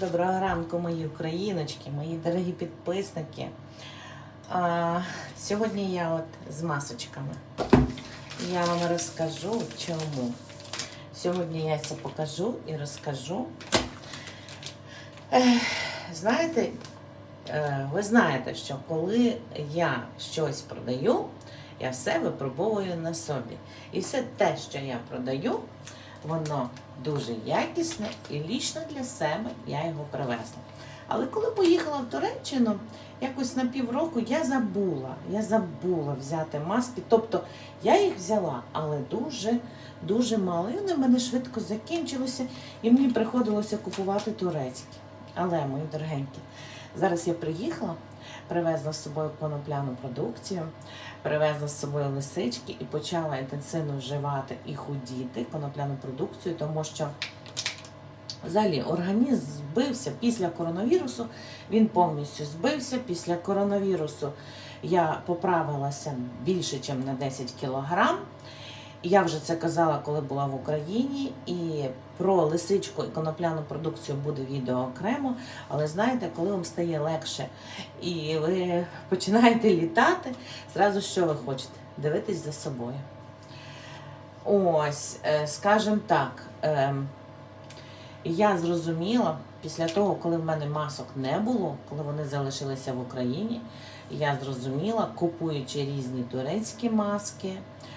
Доброго ранку, мої україночки, мої дорогі підписники. А, сьогодні я от з масочками. Я вам розкажу чому. Сьогодні я це покажу і розкажу. Знаєте, е, ви знаєте, що коли я щось продаю, я все випробовую на собі. І все те, що я продаю, воно дуже якісне і лічно для себе я його привезла. Але коли поїхала в Туреччину, якось на півроку я забула, я забула взяти маски. Тобто я їх взяла, але дуже, дуже мало. І вони в мене швидко закінчилися, і мені приходилося купувати турецькі. Але, мої дорогенькі, зараз я приїхала, привезла з собою конопляну продукцію, привезла з собою лисички і почала інтенсивно вживати і худіти конопляну продукцію, тому що взагалі організм збився після коронавірусу, він повністю збився. Після коронавірусу я поправилася більше, ніж на 10 кілограм. Я вже це казала, коли була в Україні, і про лисичку і конопляну продукцію буде відео окремо. Але знаєте, коли вам стає легше і ви починаєте літати, зразу що ви хочете? Дивитись за собою. Ось, е, скажімо так, ем, я зрозуміла після того, коли в мене масок не було, коли вони залишилися в Україні, я зрозуміла, купуючи різні турецькі маски.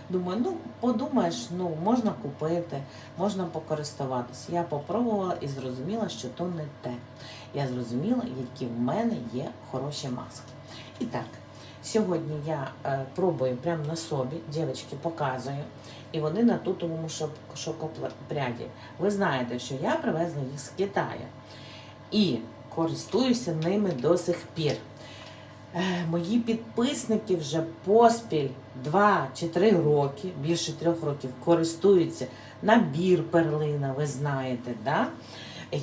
Думаю, ну подумаєш, ну можна купити, можна покористуватися. Я попробувала і зрозуміла, що то не те. Я зрозуміла, які в мене є хороші маски. І так, сьогодні я е, пробую прямо на собі, дівчатки показую, і вони на тутовому шок- шокопряді. Ви знаєте, що я привезла їх з Китаю і користуюся ними до сих пір. Е, Мої підписники вже поспіль 2 чи 3 роки, більше трьох років, користуються набір перлина, ви знаєте, да?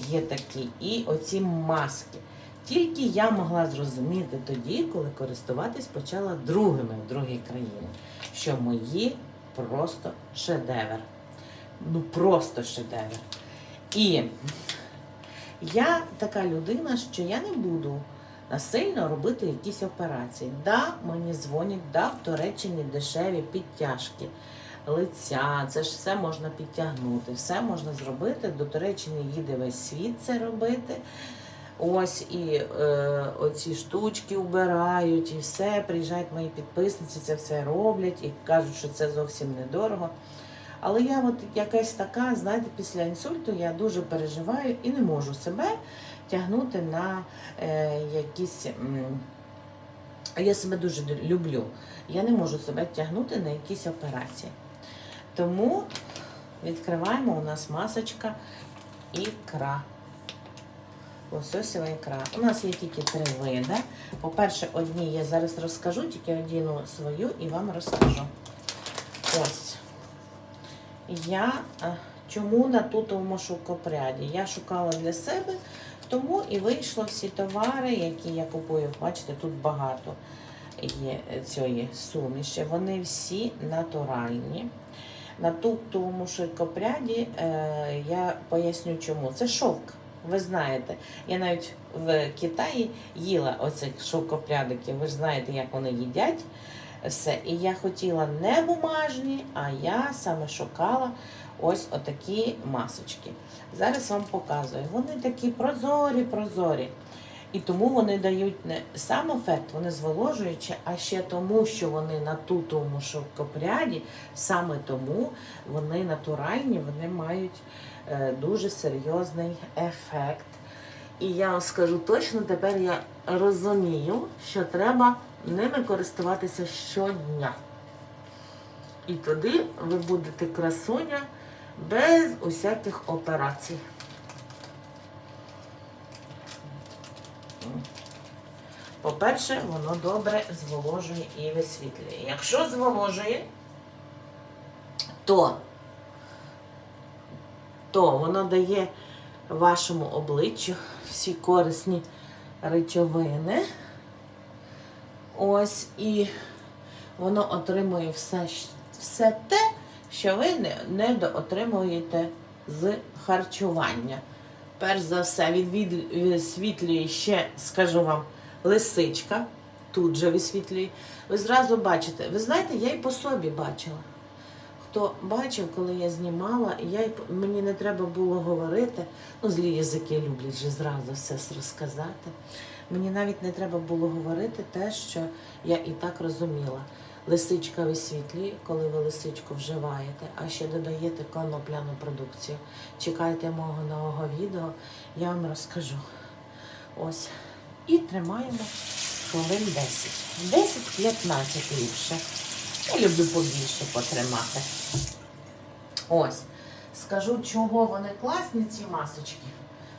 є такі, і оці маски. Тільки я могла зрозуміти тоді, коли користуватись почала другими в другій країні, що мої просто шедевр. Ну просто шедевр. І я така людина, що я не буду насильно робити якісь операції. Да, мені дзвонять, да, в Туреччині дешеві підтяжки лиця, це ж все можна підтягнути, все можна зробити. До Туреччини їде весь світ це робити. Ось і е, оці штучки вбирають, і все. Приїжджають мої підписниці, це все роблять і кажуть, що це зовсім недорого. Але я от якась така, знаєте, після інсульту я дуже переживаю і не можу себе тягнути на е, якісь. Я себе дуже люблю. Я не можу себе тягнути на якісь операції. Тому відкриваємо у нас масочка ікра. Лососєва ікра. У нас є тільки три види. По-перше, одні я зараз розкажу, тільки одіну свою і вам розкажу. Ось. Я е, чому на тутовому шовкопряді? Я шукала для себе, тому і вийшло всі товари, які я купую. Бачите, тут багато є цієї суміші. Вони всі натуральні. На тутовому шовкопряді е, я поясню чому. Це шовк. Ви знаєте, я навіть в Китаї їла оцих шовкопрядиків. Ви ж знаєте, як вони їдять все. І я хотіла не бумажні, а я саме шукала ось отакі масочки. Зараз вам показую. Вони такі прозорі, прозорі. І тому вони дають не сам ефект, вони зволожуючі, а ще тому, що вони на тутовому шовкопряді, саме тому вони натуральні, вони мають е, дуже серйозний ефект. І я вам скажу точно, тепер я розумію, що треба ними користуватися щодня. І тоді ви будете красуня без усяких операцій. По-перше, воно добре зволожує і висвітлює. Якщо зволожує, то, то воно дає вашому обличчю всі корисні речовини. Ось і воно отримує все, все те, що ви не, не доотримуєте з харчування. перш за все відвід- висвітлює ще, скажу вам, лисичка. Тут же висвітлює. Ви зразу бачите, ви знаєте, я і по собі бачила. Хто бачив, коли я знімала, я мені не треба було говорити. Ну, злі язики люблять же зразу все розказати. Мені навіть не треба було говорити те, що я і так розуміла. Лисичка висвітлює, коли ви лисичку вживаєте, а ще додаєте конопляну продукцію. Чекайте мого нового відео, я вам розкажу. Ось. І тримаємо хвилин 10. 10-15 ліпше. Я люблю побільше потримати. Ось. Скажу, чого вони класні, ці масочки.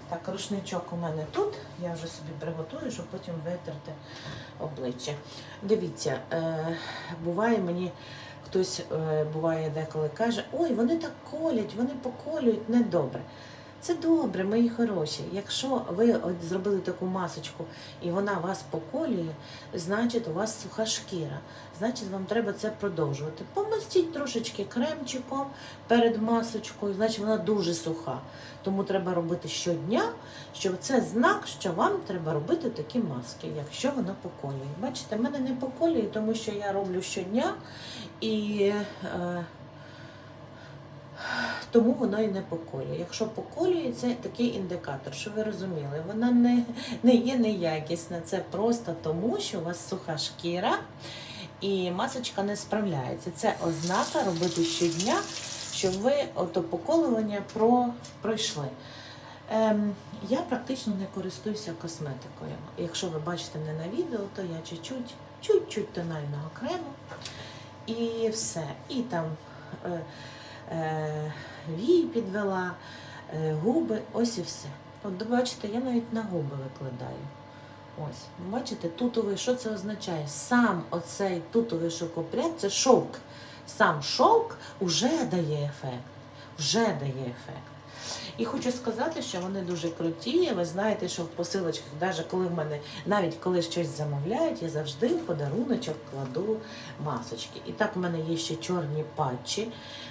Так, рушничок у мене тут. Я вже собі приготую, щоб потім витерти обличчя. Дивіться, е, буває мені хтось е, буває деколи каже, ой, вони так колять, вони поколюють недобре. Це добре, мої хороші. Якщо ви зробили таку масочку і вона вас поколює, значить у вас суха шкіра. Значить, вам треба це продовжувати. Помастіть трошечки кремчиком перед масочкою, значить вона дуже суха. Тому треба робити щодня, що це знак, що вам треба робити такі маски, якщо вона поколює. Бачите, мене не поколює, тому що я роблю щодня і. Е, тому воно і не поколює. Якщо поколює, це такий індикатор, що ви розуміли, вона не, не є неякісна. Це просто тому, що у вас суха шкіра і масочка не справляється. Це ознака робити щодня, щоб ви ото поколювання про, пройшли. Ем, я практично не користуюся косметикою. Якщо ви бачите мене на відео, то я чуть-чуть, чуть-чуть тонального крему і все. І там е, вії підвела, е, губи, ось і все. От бачите, я навіть на губи викладаю. Ось, бачите, тутовий, що це означає? Сам оцей тутовий шовкопряд це шовк. Сам шовк вже дає ефект. Вже дає ефект. І хочу сказати, що вони дуже круті. Ви знаєте, що в посилочках, навіть коли в мене, навіть коли щось замовляють, я завжди в подаруночок кладу масочки. І так в мене є ще чорні патчі.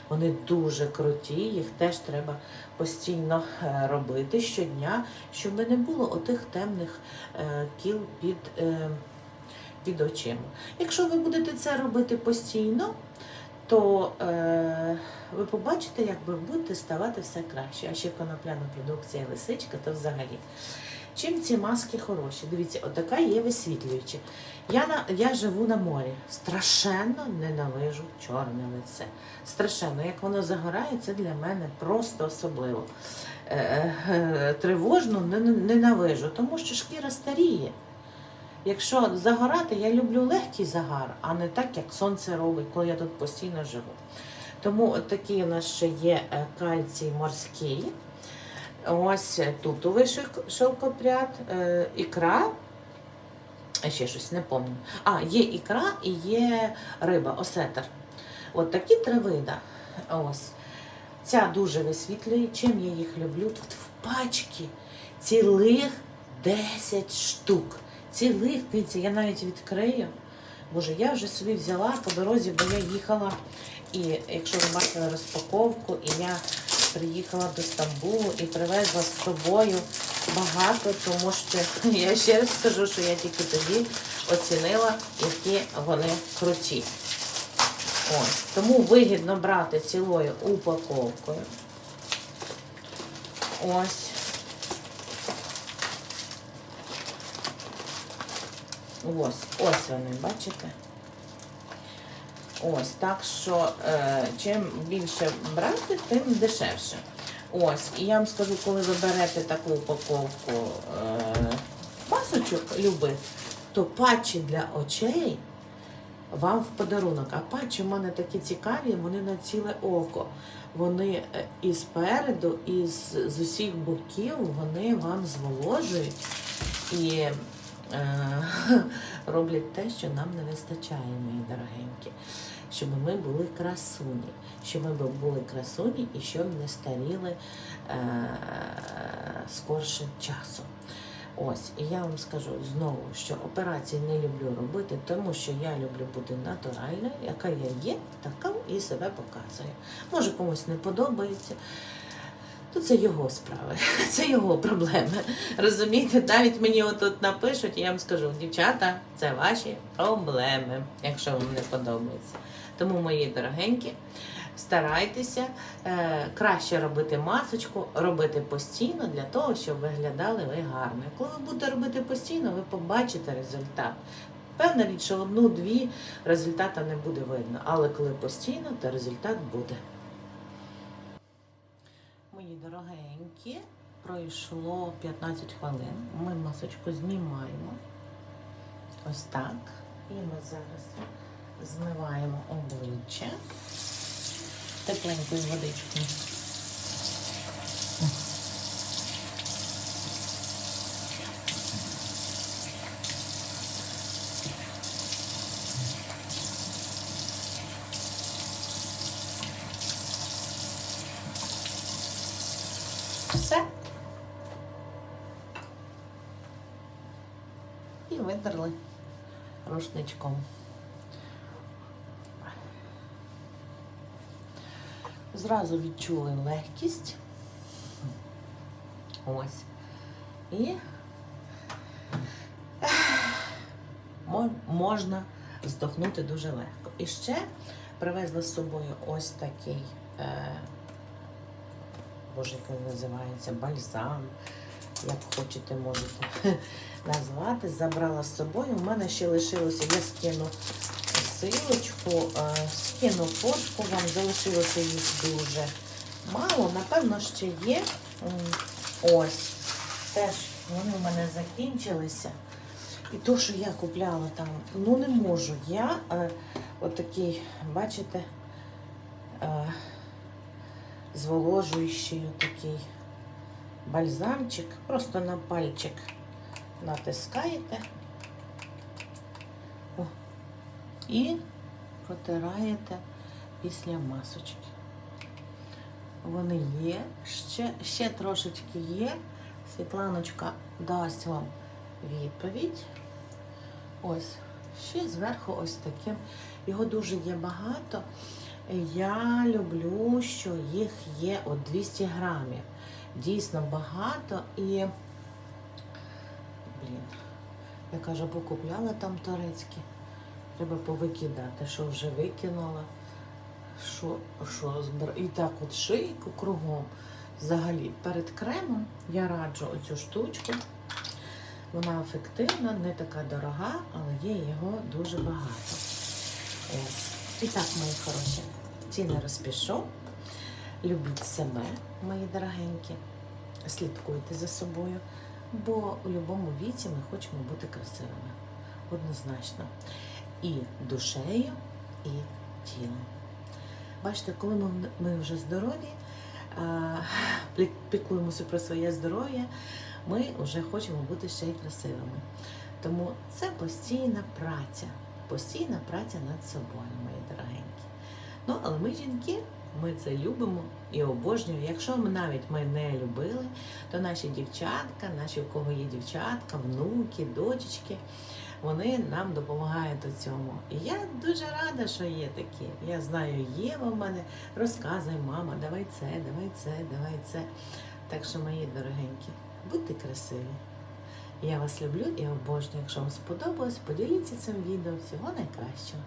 Вони дуже круті, їх теж треба постійно е, робити щодня, щоб не було отих темних е, кіл під, е, під очима. Якщо ви будете це робити постійно, то е, ви побачите, як ви будете ставати все краще. А ще конопляна продукція лисичка, то взагалі. Чим ці маски хороші? Дивіться, отака є висвітлююча. Я, на, я живу на морі. Страшенно ненавижу чорне лице. Страшенно. Як воно загорає, це для мене просто особливо. Е, е, тривожно не- не- ненавижу, тому що шкіра старіє. Якщо загорати, я люблю легкий загар, а не так, як сонце робить, коли я тут постійно живу. Тому такий у нас ще є е, кальцій морський. Ось тутовий шик- шовкопряд, е, ікра. Ще щось не пам'ятаю. А, є ікра і є риба, осетр. От такі три вида. Ось. Ця дуже висвітлює. Чим я їх люблю? Тут в пачці цілих 10 штук. Цілих, дивіться, я навіть відкрию. Боже, я вже собі взяла по дорозі, бо я їхала. І якщо ви бачили розпаковку, і я приїхала до Стамбулу і привезла з собою багато, тому що я ще раз скажу, що я тільки тоді оцінила, які вони круті. Ось. Тому вигідно брати цілою упаковкою. Ось. Ось, ось вони, бачите? Ось, так що е, чим більше брати, тим дешевше. Ось, і я вам скажу, коли ви берете таку упаковку е, масочок любих, то патчі для очей вам в подарунок. А патчі в мене такі цікаві, вони на ціле око. Вони е, і спереду, і з, з усіх боків вони вам зволожують і роблять те, що нам не вистачає, мої дорогенькі. Щоб ми були красуні, щоб ми були красуні і щоб не старіли е, скорше часу. Ось, і я вам скажу знову, що операції не люблю робити, тому що я люблю бути натуральною, яка я є, така і себе показую. Може комусь не подобається. То це його справи, це його проблеми. Розумієте, навіть мені отут напишуть, і я вам скажу, дівчата, це ваші проблеми, якщо вам не подобається. Тому, мої дорогенькі, старайтеся е, краще робити масочку, робити постійно для того, щоб виглядали ви гарно. Коли ви будете робити постійно, ви побачите результат. Певна річ, що одну-дві результату не буде видно, але коли постійно, то результат буде. Мої дорогенькі, пройшло 15 хвилин. Ми масочку знімаємо. Ось так. І ми зараз змиваємо обличчя тепленькою водичкою. Все. І видерли рушничком. Зразу відчули легкість. Ось. І можна здохнути дуже легко. І ще привезли з собою ось такий, е, боже, як називається, бальзам. Як хочете, можете назвати. Забрала з собою. У мене ще лишилося, я скину силочку, е, скину фотку, вам залишилося їх дуже мало. Напевно, ще є. Ось. Теж вони в мене закінчилися. І то, що я купляла там, ну не можу. Я е, отакий, бачите, е, зволожуючий такий бальзамчик. Просто на пальчик натискаєте. О, і протираєте після масочки. Вони є, ще, ще трошечки є. Світланочка дасть вам відповідь. Ось, ще зверху ось таким. Його дуже є багато. Я люблю, що їх є от 200 грамів. Дійсно багато і. Блін, я кажу, покупляла там турецькі. Треба повикидати, що вже викинула. Що, що збир... І так от шийку кругом. Взагалі, перед кремом я раджу оцю штучку. Вона ефективна, не така дорога, але є його дуже багато. Ось. І так, мої хороші, ці не розпішу. Любіть себе, мої дорогенькі. Слідкуйте за собою, бо у будь-якому віці ми хочемо бути красивими. Однозначно. І душею, і тілом. Бачите, коли ми, ми вже здорові, а, пі- піклуємося про своє здоров'я, ми вже хочемо бути ще й красивими. Тому це постійна праця, постійна праця над собою, мої дорогенькі. Ну, але ми жінки, ми це любимо і обожнюємо. Якщо ми навіть ми не любили, то наші дівчатка, наші у кого є дівчатка, внуки, дочечки, вони нам допомагають у цьому. І я дуже рада, що є такі. Я знаю, Єва в мене розказує, мама, давай це, давай це, давай це. Так що, мої дорогенькі, будьте красиві. Я вас люблю і обожнюю. Якщо вам сподобалось, поділіться цим відео. Всього найкращого.